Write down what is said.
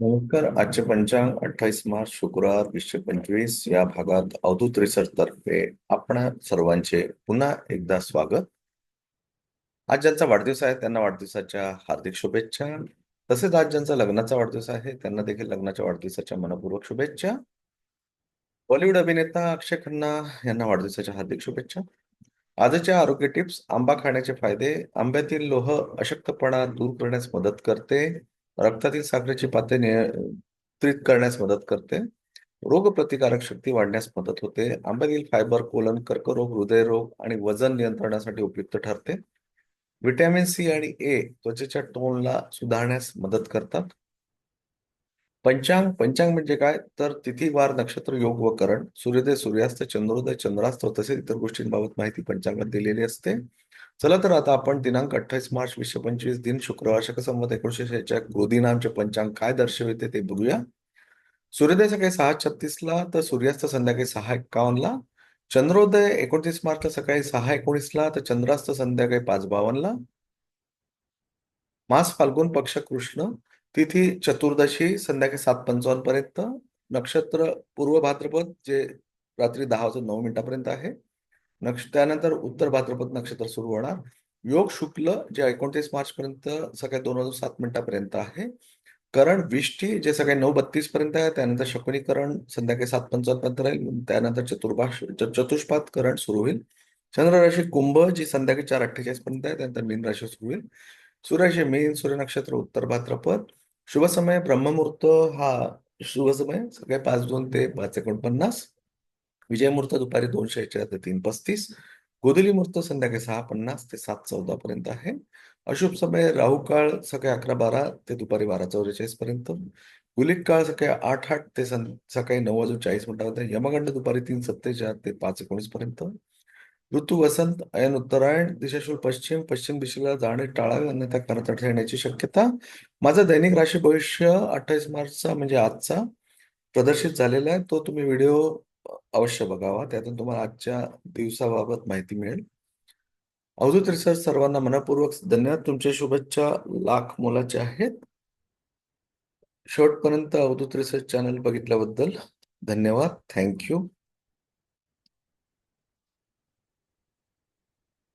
नमस्कार. आजचे पंचांग अठ्ठावीस मार्च शुक्रवार वीसशे पंचवीस या भागात अवधूत रिसर्च तर्फे आपण सर्वांचे पुन्हा एकदा स्वागत. आज ज्यांचा वाढदिवस आहे त्यांना वाढदिवसाच्या हार्दिक शुभेच्छा. तसेच आज ज्यांचा लग्नाचा वाढदिवस आहे त्यांना देखील लग्नाच्या वाढदिवसाच्या मनपूर्वक शुभेच्छा. बॉलिवूड अभिनेता अक्षय खन्ना यांना वाढदिवसाच्या हार्दिक शुभेच्छा. आजच्या आरोग्य टिप्स आंबा खाण्याचे फायदे आंब्यातील लोह अशक्तपणा दूर करण्यास मदत करते. रक्तातील साखरेची पातळी नियंत्रित करण्यास मदत करते. रोगप्रतिकारक शक्ती वाढण्यास मदत होते. आंब्यातील फायबर कोलन कर्करोग हृदयरोग आणि वजन नियंत्रणासाठी उपयुक्त ठरते. व्हिटॅमिन सी आणि ए त्वचेच्या टोनला सुधारण्यास मदत करतात. पंचांग पंचांग म्हणजे काय? तर तिथी वार नक्षत्र योग व करण. सूर्योदय सूर्यास्त चंद्रोदय चंद्रास्त तसेच इतर गोष्टींबाबत माहिती पंचांगात दिलेली असते. चला तर आता आपण दिनांक अठ्ठावीस मार्च वीसशे पंचवीस दिन शुक्रवार शकसंमत एकोणीशे शेहेचाळ गोदी पंचांग काय दर्शविते ते बघूया. सूर्योदय सकाळी सहा छत्तीस ला तर सूर्यास्त संध्याकाळी सहा एक्कावन्न ला चंद्रोदय एकोणतीस मार्चला सकाळी सहा एकोणीसला तर चंद्रास्त संध्याकाळी पाच बावन्नला. मास फाल्गुन पक्ष कृष्ण. तिथी चतुर्दशी संध्याकाळी सात पंचावन्न पर्यंत. नक्षत्र पूर्व भाद्रपद जे रात्री दहा वाजून नऊ मिनिटापर्यंत आहे. नक्ष त्यानंतर उत्तर भाद्रपद नक्षत्र सुरू होणार. योग शुक्ल जे एकोणतीस मार्च पर्यंत सकाळी दोन वाजून सात मिनिटापर्यंत आहे. करण विष्टी जे सकाळी नऊ बत्तीस पर्यंत आहे त्यानंतर शकुनीकरण संध्याकाळी सात पंचावन्न पर्यंत राहील. त्यानंतर चतुर्भाष चतुष्पात करण सुरू होईल. चंद्र राशी कुंभ जी संध्याकाळी चार अठ्ठेचाळीस पर्यंत आहे त्यानंतर मीन राशी सुरू होईल. सूर्याशी मीन सूर्य नक्षत्र उत्तर भाद्रपद. शुभ समय ब्रह्ममुहूर्त हा शुभ समय सकाळी पाच दोन ते पाच एकोणपन्नास. विजय मुहूर्त दुपारी दोनशे एकचाळीस ते तीन पस्तीस गोधुली मुहूर्त संध्याकाळी सहा पन्नास ते सात चौदा पर्यंत आहे. अशुभ समय राहू काळ सकाळी अकरा बारा ते दुपारी बारा चौवेचाळीस पर्यंत. गुलिक काळ सकाळी आठ आठ ते सकाळी नऊ वाजून चाळीस मिनिटापर्यंत यमगंड दुपारी तीन सत्तेचाळ ते पाच एकोणीस पर्यंत. ऋतू वसंत अयन उत्तरायण दिशाशूल पश्चिम पश्चिम दिशेला जाणे टाळावे अन्यथा करत येण्याची शक्यता. माझं दैनिक राशी भविष्य अठ्ठावीस मार्चचा म्हणजे आजचा प्रदर्शित झालेला आहे. तो तुम्ही व्हिडिओ अवश्य बघावा. त्यातून तुम्हाला आजच्या दिवसाबाबत माहिती मिळेल. अवधूत रिसर्च सर्वांना मनपूर्वक धन्यवाद. तुमच्या शुभेच्छा लाख मोलाच्या आहेत. शेवटपर्यंत अवधूत रिसर्च चॅनल बघितल्याबद्दल धन्यवाद. थँक्यू.